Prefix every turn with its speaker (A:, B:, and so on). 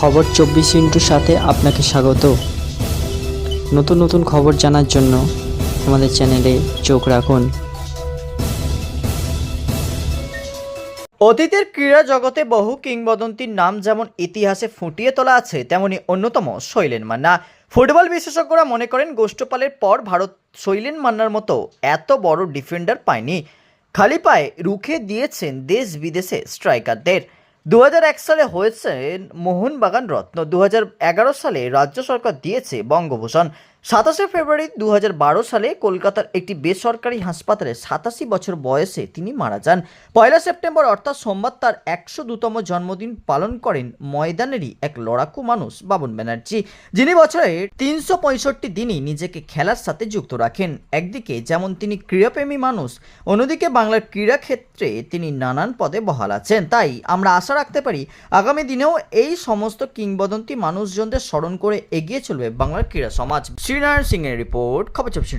A: খবর চব্বিশ ইন্টুর সাথে আপনাকে স্বাগত। নতুন নতুন খবর জানার জন্য আমাদের চ্যানেলে চোখ রাখুন।
B: অতীতের ক্রীড়া জগতে বহু কিংবদন্তির নাম যেমন ইতিহাসে ফুটিয়ে তোলা আছে, তেমনি অন্যতম শৈলেন মান্না। ফুটবল বিশেষজ্ঞরা মনে করেন গোষ্ঠপালের পর ভারত শৈলেন মান্নার মতো এত বড় ডিফেন্ডার পায়নি। খালি পায়ে রুখে দিয়েছেন দেশ বিদেশে স্ট্রাইকারদের। দু হাজার এক সালে হয়েছেন মোহনবাগান রত্ন। দু হাজার এগারো সালে রাজ্য সরকার দিয়েছে বঙ্গভূষণ। সাতাশে ফেব্রুয়ারি দু হাজার বারো সালে কলকাতার একটি বেসরকারি হাসপাতালে সাতাশি বছর বয়সে তিনি মারা যান। পয়লা সেপ্টেম্বর, অর্থাৎ সোমবার, তার একশো দুতম জন্মদিন পালন করেন ময়দানেরই এক লড়াকু মানুষ, বাবন ব্যানার্জি, যিনি বছরে তিনশো পঁয়ষট্টি দিনই নিজেকে খেলার সাথে যুক্ত রাখেন। একদিকে যেমন তিনি ক্রীড়াপ্রেমী মানুষ, অন্যদিকে বাংলার ক্রীড়া ক্ষেত্রে তিনি নানান পদে বহাল আছেন। তাই আমরা আশা রাখতে পারি। আগামী দিনেও এই সমস্ত কিংবদন্তি মানুষজনদের স্মরণ করে এগিয়ে চলবে বাংলার ক্রীড়া সমাজ। শ্রীনারায়ণ সিং এর রিপোর্ট, খবর চব্বিশ